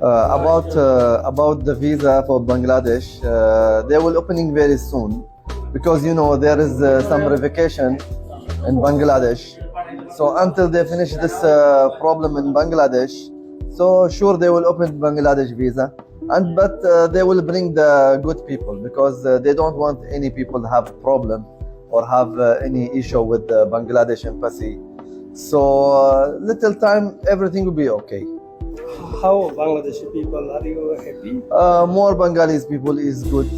Uh, about uh, about the visa for Bangladesh, uh, they will opening very soon because you know there is some revocation in Bangladesh. So until they finish this problem in Bangladesh, so sure they will open Bangladesh visa, and but uh, they will bring the good people because uh, they don't want any people to have problem or have uh, any issue with the Bangladesh embassy. So little time, everything will be okay. How Bangladeshi people are you happy? uh, more Bengalis people is good.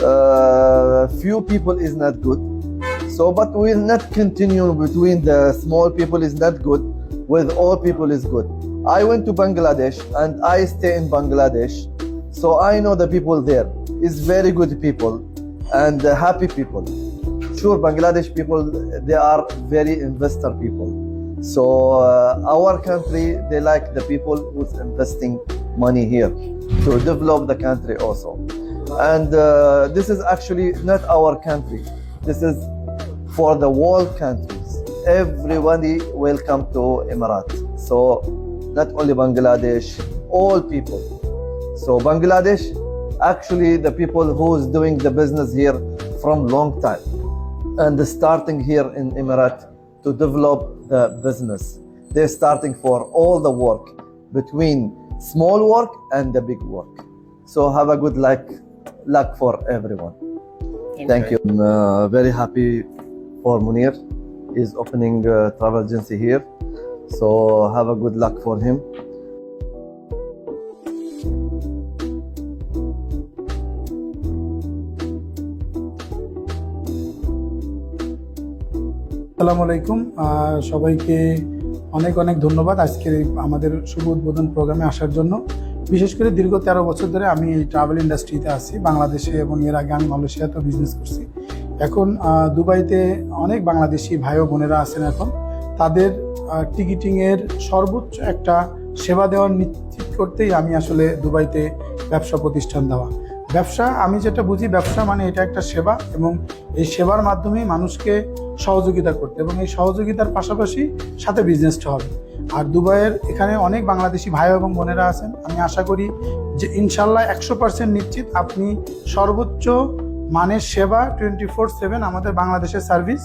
Uh, few people is not good. So, but we'll not continue between the small people is not good, with all people is good. I went to Bangladesh and I stay in Bangladesh, so I know the people there is very good people and happy people. Sure, Bangladesh people they are very investor people. So uh, our country they like the people who's investing money here to develop the country also. And uh, this is actually not our country. This is for the world countries. Everybody welcome to Emirat. So not only Bangladesh, all people. So Bangladesh, actually the people who's doing the business here from long time and starting here in Emirat to develop the business. They're starting for all the work between small work and the big work. So have a good luck, luck for everyone. Thank you. I'm uh, very happy for Munir. He's opening uh, travel agency here. So have a good luck for him. আসসালামু আলাইকুম। সবাইকে অনেক অনেক ধন্যবাদ আজকের আমাদের শুভ উদ্বোধন প্রোগ্রামে আসার জন্য। বিশেষ করে দীর্ঘ তেরো বছর ধরে আমি ট্রাভেল ইন্ডাস্ট্রিতে আছি, বাংলাদেশে এবং এর আগে আমি মালয়েশিয়াতেও বিজনেস করছি। এখন দুবাইতে অনেক বাংলাদেশি ভাই ও বোনেরা আছেন এখন। তাদের টিকিটিংয়ের সর্বোচ্চ একটা সেবা দেওয়ার নিশ্চিত করতেই আমি আসলে দুবাইতে ব্যবসা প্রতিষ্ঠান দেওয়া। ব্যবসা, আমি যেটা বুঝি ব্যবসা মানে এটা একটা সেবা এবং এই সেবার মাধ্যমেই মানুষকে সহযোগিতা করতে এবং এই সহযোগিতার পাশাপাশি সাথে বিজনেসটা হবে। আর দুবাইয়ের এখানে অনেক বাংলাদেশি ভাই এবং বোনেরা আছেন। আমি আশা করি যে ইনশাল্লাহ একশো পার্সেন্ট নিশ্চিত আপনি সর্বোচ্চ মানের সেবা টোয়েন্টি ফোর সেভেন আমাদের বাংলাদেশের সার্ভিস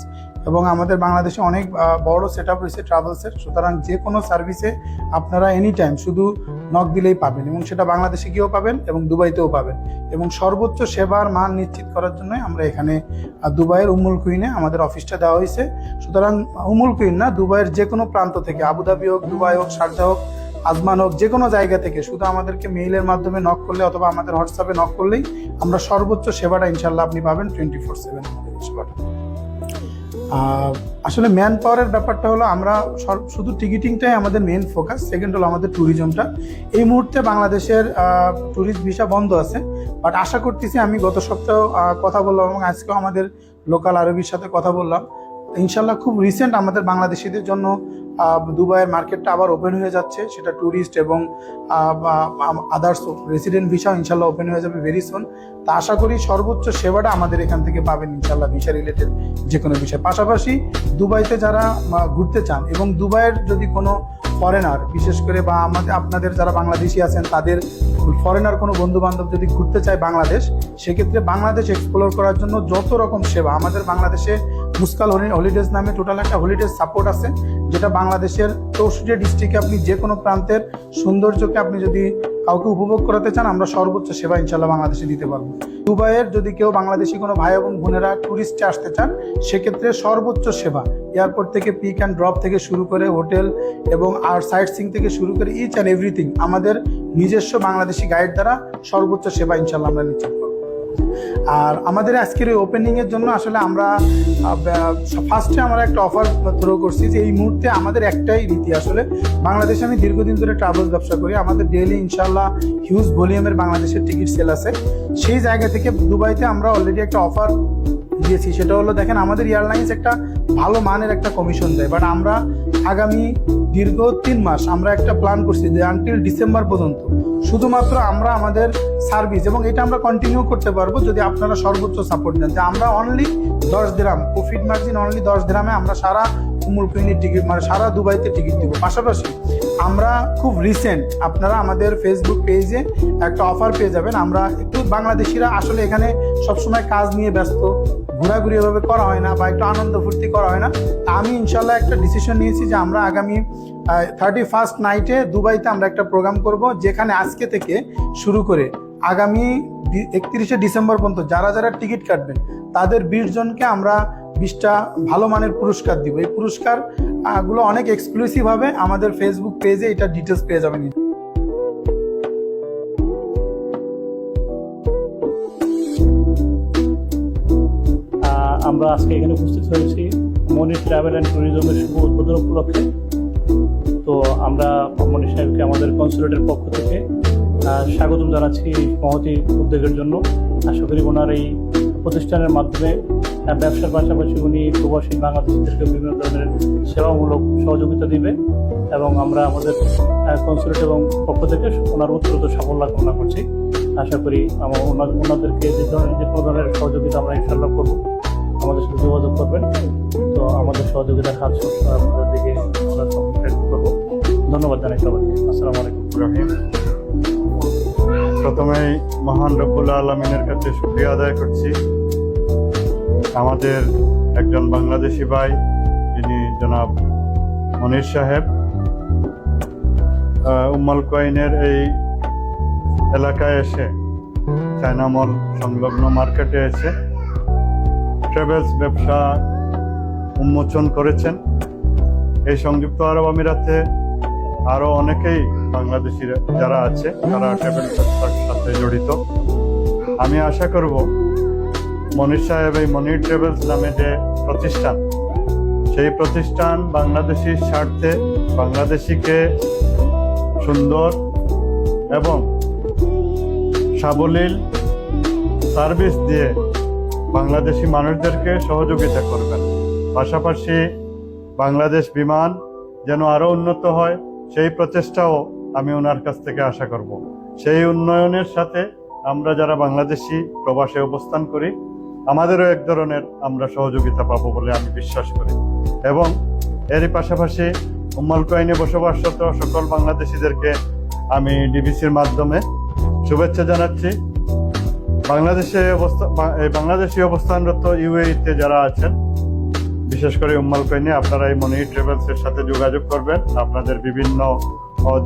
এবং আমাদের বাংলাদেশে অনেক বড় সেট আপ রয়েছে ট্রাভেলসের সুতরাং যে কোনো সার্ভিসে আপনারা এনি টাইম শুধু নক দিলেই পাবেন এবং সেটা বাংলাদেশে গিয়েও পাবেন এবং দুবাইতেও পাবেন। এবং সর্বোচ্চ সেবার মান নিশ্চিত করার জন্যই আমরা এখানে দুবাইয়ের উমুল কুইনে আমাদের অফিসটা দেওয়া হয়েছে। সুতরাং উমুল কুইন না, দুবাইয়ের যে কোনো প্রান্ত থেকে আবুধাবি হোক দুবাই হোক শারজা হোক আজমান হোক, যে কোনো জায়গা থেকে শুধু আমাদেরকে মেইলের মাধ্যমে নক করলে অথবা আমাদের হোয়াটসঅ্যাপে নক করলেই আমরা সর্বোচ্চ সেবাটা ইনশাল্লাহ আপনি পাবেন টোয়েন্টি ফোর সেভেন আমাদের সেবাটা। আসলে ম্যান পাওয়ারের ব্যাপারটা হলো আমরা শুধু টিকিটিংটাই আমাদের মেন ফোকাস সেকেন্ড হলো আমাদের ট্যুরিজমটা এই মুহূর্তে বাংলাদেশের ট্যুরিস্ট ভিসা বন্ধ আছে বাট আশা করতেছি আমি গত সপ্তাহ কথা বললাম এবং আজকেও আমাদের লোকাল আরবির সাথে কথা বললাম। ইনশাল্লাহ খুব রিসেন্ট আমাদের বাংলাদেশিদের জন্য দুবাইয়ের মার্কেটটা আবার ওপেন হয়ে যাচ্ছে। সেটা ট্যুরিস্ট এবং আদার্স রেসিডেন্ট ভিসাও ইনশাল্লাহ ওপেন হয়ে যাবে ভেরি সুন তা আশা করি সর্বোচ্চ সেবাটা আমাদের এখান থেকে পাবেন ইনশাল্লাহ ভিসা রিলেটেড যে কোনো বিষয়। পাশাপাশি দুবাইতে যারা ঘুরতে চান এবং দুবাইয়ের যদি কোনো ফরেনার বিশেষ করে বা আমাদের, আপনাদের যারা বাংলাদেশি আছেন, তাদের ফরেনার কোনো বন্ধু বান্ধব যদি ঘুরতে চায় বাংলাদেশ, সেক্ষেত্রে বাংলাদেশ এক্সপ্লোর করার জন্য যত রকম সেবা, আমাদের বাংলাদেশে মুসকাল হলিডেজ নামে টোটাল একটা হলিডেজ সাপোর্ট আছে, যেটা বাংলাদেশের চৌষট্টি ডিস্ট্রিক্টে আপনি যে কোনো প্রান্তের সৌন্দর্যকে আপনি যদি কাউকে উপভোগ করাতে চান, আমরা সর্বোচ্চ সেবা ইনশাল্লাহ বাংলাদেশে দিতে পারব। দুবাইয়ের যদি কেউ বাংলাদেশি কোনো ভাই এবং বোনেরা ট্যুরিস্টে আসতে চান, সেক্ষেত্রে সর্বোচ্চ সেবা। এয়ারপোর্ট থেকে পিক অ্যান্ড ড্রপ থেকে শুরু করে হোটেল এবং আর সাইট সিং থেকে শুরু করে ইচ অ্যান্ড এভরিথিং আমাদের নিজস্ব বাংলাদেশি গাইড দ্বারা সর্বোচ্চ সেবা ইনশাল্লাহ আমরা করব আর আমাদের আজকের এই ওপেনিংয়ের জন্য আসলে আমরা ফার্স্টে আমরা একটা অফার থ্রো করছি যে এই মুহূর্তে আমাদের একটাই রীতি আসলে, বাংলাদেশে আমি দীর্ঘদিন ধরে ট্রাভেলস ব্যবসা করি, আমাদের ডেইলি ইনশাল্লাহ হিউজ ভলিউমের বাংলাদেশের টিকিট সেল আছে। সেই জায়গা থেকে দুবাইতে আমরা অলরেডি একটা অফার দিয়েছি, সেটা হলো দেখেন আমাদের এয়ারলাইন্স একটা ভালো মানের একটা কমিশন দেয় বাট আমরা আগামী দীর্ঘ তিন মাস আমরা একটা প্ল্যান করছি যে আনটিল ডিসেম্বর পর্যন্ত। শুধুমাত্র আমরা আমাদের সার্ভিস এবং এটা আমরা কন্টিনিউ করতে পারব যদি আপনারা সর্বোচ্চ সাপোর্ট দেন। যে আমরা অনলি দশ গ্রাম প্রফিট মার্জিন অনলি দশ গ্রামে আমরা সারা উমুল টিকিট মানে সারা দুবাইতে টিকিট দিব পাশাপাশি আমরা খুব রিসেন্ট আপনারা আমাদের ফেসবুক পেজে একটা অফার পেয়ে যাবেন। আমরা একটু বাংলাদেশিরা আসলে এখানে সবসময় কাজ নিয়ে ব্যস্ত, ঘোরাঘুরি এভাবে করা হয় না বা একটু আনন্দ ফুর্তি করা হয় না। আমি ইনশাল্লাহ একটা ডিসিশন নিয়েছি যে আমরা আগামী থার্টি ফার্স্ট নাইটে দুবাইতে আমরা একটা প্রোগ্রাম করব, যেখানে আজকে থেকে শুরু করে আগামী একত্রিশে ডিসেম্বর পর্যন্ত যারা যারা টিকিট কাটবেন, তাদের বিশ জনকে আমরা বিশটা ভালো মানের পুরস্কার দিব। এই পুরস্কারগুলো অনেক এক্সক্লুসিভ হবে। আমাদের ফেসবুক পেজে এটা ডিটেলস পেয়ে যাবেন। আমরা আজকে এখানে উপস্থিত হয়েছি মনির ট্রাভেল অ্যান্ড ট্যুরিজমের শুভ উদ্বোধন উপলক্ষে। তো আমরা মনির সাহেবকে আমাদের কনসুলেটের পক্ষ থেকে স্বাগতম জানাচ্ছি মহতি উদ্যোগের জন্য। আশা করি ওনার এই প্রতিষ্ঠানের মাধ্যমে ব্যবসার পাশাপাশি উনি প্রবাসী বাংলাদেশিদেরকে বিভিন্ন ধরনের সেবামূলক সহযোগিতা দিবে এবং আমরা আমাদের কনসুলেট এবং পক্ষ থেকে ওনার উত্তরোত্তর সাফল্য কামনা করছি। আশা করি আমার ওনাদেরকে যে ধরনের, যে কোনো ধরনের সহযোগিতা আমরা ইনশাল্লাহ করব। আমাদের সাথে যোগাযোগ করবেন। তো আমাদের সহযোগিতার হাত সবসময় দিকে আমরা করব। ধন্যবাদ জানাই সবাইকে। আসসালামু আলাইকুম। প্রথমেই মহান রব্বুল আলমিনের কাছে শুক্রিয়া আদায় করছি। আমাদের একজন বাংলাদেশি ভাই যিনি জনাব মনির সাহেব। উম্মাল কয়েনের এই এলাকায় এসে চায়নামল সংলগ্ন মার্কেটে এসে ট্রাভেলস ব্যবসা উন্মোচন করেছেন। এই সংযুক্ত আরব আমিরাতে আরও অনেকেই বাংলাদেশি যারা আছে, তারা ব্যবসার সাথে জড়িত। আমি আশা করব মনির সাহেব এই মনির ট্রাভেলস নামে যে প্রতিষ্ঠান, সেই প্রতিষ্ঠান বাংলাদেশির স্বার্থে বাংলাদেশিকে সুন্দর এবং সাবলীল সার্ভিস দিয়ে বাংলাদেশি মানুষদেরকে সহযোগিতা করবেন। পাশাপাশি বাংলাদেশ বিমান যেন আরও উন্নত হয় সেই প্রচেষ্টাও আমি ওনার কাছ থেকে আশা করব। সেই উন্নয়নের সাথে আমরা যারা বাংলাদেশি প্রবাসে অবস্থান করি, আমাদেরও এক ধরনের আমরা সহযোগিতা পাবো বলে আমি বিশ্বাস করি। এবং এরই পাশাপাশি উম্মাল কোয়াইনে বসবাসরত সকল বাংলাদেশিদেরকে আমি ডিবিসির মাধ্যমে শুভেচ্ছা জানাচ্ছি। বাংলাদেশে অবস্থা বাংলাদেশি অবস্থানরত ইউএইতে যারা আছেন বিশেষ করে উম্মাল পেনে আপনারা এই মনি ট্রাভেলস এর সাথে যোগাযোগ করবেন। আপনাদের বিভিন্ন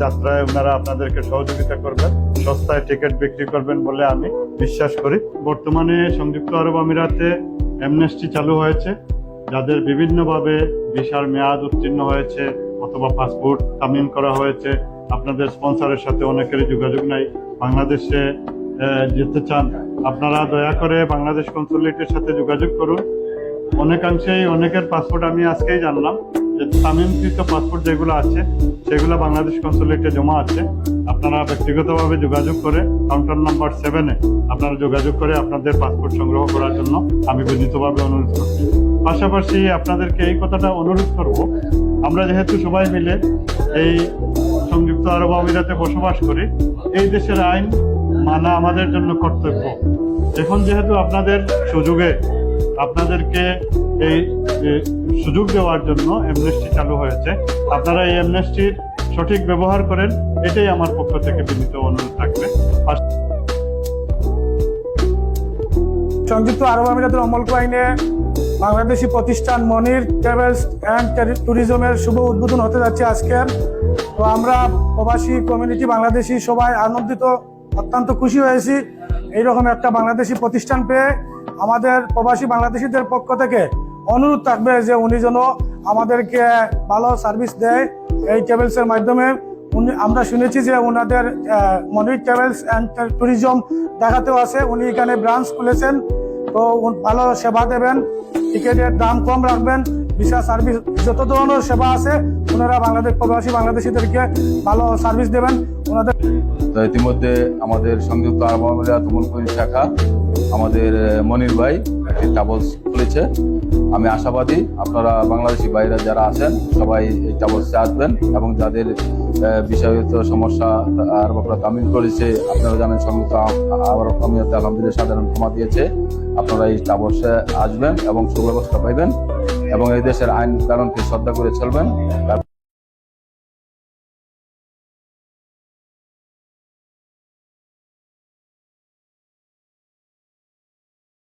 যাত্রায় ওনারা আপনাদেরকে সহযোগিতা করবেন। সস্তায় টিকিট বিক্রি করবেন বলে আমি বিশ্বাস করি। বর্তমানে সংযুক্ত আরব আমিরাতে অ্যামনেস্টি চালু হয়েছে। যাদের বিভিন্নভাবে ভিসার মেয়াদ উত্তীর্ণ হয়েছে অথবা পাসপোর্ট তামিল করা হয়েছে, আপনাদের স্পন্সরের সাথে অনেকেরই যোগাযোগ নাই। বাংলাদেশে যেতে চান, আপনারা দয়া করে বাংলাদেশ কনসুলেটের সাথে যোগাযোগ করুন। অনেকাংশেই অনেকের পাসপোর্ট আমি আজকেই জানলাম যে তামিমকৃত পাসপোর্ট যেগুলো আছে, সেগুলো বাংলাদেশ কনসুলেটে জমা আছে। আপনারা ব্যক্তিগতভাবে যোগাযোগ করে কাউন্টার নাম্বার সেভেনে আপনারা যোগাযোগ করে আপনাদের পাসপোর্ট সংগ্রহ করার জন্য আমি বিনীতভাবে অনুরোধ করছি। পাশাপাশি আপনাদেরকে এই কথাটা অনুরোধ করব, আমরা যেহেতু সবাই মিলে এই সংযুক্ত আরব আমিরাতে বসবাস করি, এই দেশের আইন মানা আমাদের জন্য কর্তব্য। এখন যেহেতু আপনাদের সুযোগে আপনাদেরকে এই সুযোগ দেওয়ার জন্য এমনেস্টি চালু হয়েছে। আপনারা এই এমনেস্টির সঠিক ব্যবহার করেন, এটাই আমার পক্ষ থেকে বিনীত অনুরোধ থাকবে। সংযুক্ত আরব আমিরাতের অমল আইনে বাংলাদেশি প্রতিষ্ঠান মনির ট্রাভেলস অ্যান্ড ট্যুরিজমের শুভ উদ্বোধন হতে যাচ্ছে আজকে। তো আমরা প্রবাসী কমিউনিটি বাংলাদেশি সবাই আনন্দিত, অত্যন্ত খুশি হয়েছি। এইরকম একটা বাংলাদেশি প্রতিষ্ঠান পেয়ে আমাদের প্রবাসী বাংলাদেশিদের পক্ষ থেকে অনুরোধ থাকবে যে উনি যেন আমাদেরকে ভালো সার্ভিস দেয় এই ট্রাভেলসের মাধ্যমে। উনি আমরা শুনেছি যে ওনাদের মনির ট্রাভেলস অ্যান্ড ট্যুরিজম দেখাতেও আছে। উনি এখানে ব্রাঞ্চ খুলেছেন। তো ভালো সেবা দেবেন। টিকিটের দাম কম রাখবেন। ভিসা সার্ভিস যত ধরনের সেবা আছে ওনারা বাংলাদেশ প্রবাসী বাংলাদেশিদেরকে ভালো সার্ভিস দেবেন। ওনাদের ইতিমধ্যে আমাদের সংযুক্ত আরব আমিরাত মুলকুরি শাখা আমাদের মনির ভাই একটি ট্রাভেলস খুলেছে আমি আশাবাদী আপনারা বাংলাদেশি বাইরে যারা আছেন, সবাই এই ট্রাভেলসে আসবেন এবং যাদের বিষয়গত সমস্যা আর আপনারা তামিল করেছে, আপনারা জানেন সংযুক্ত আ- আরব আমিরাতে আলহামদুলিল্লাহ সাধারণ ক্ষমা দিয়েছে। আপনারা এই ট্রাভেলসে আসবেন এবং সুব্যবস্থা পাইবেন এবং এই দেশের আইন কারণকে শ্রদ্ধা করে চলবেন।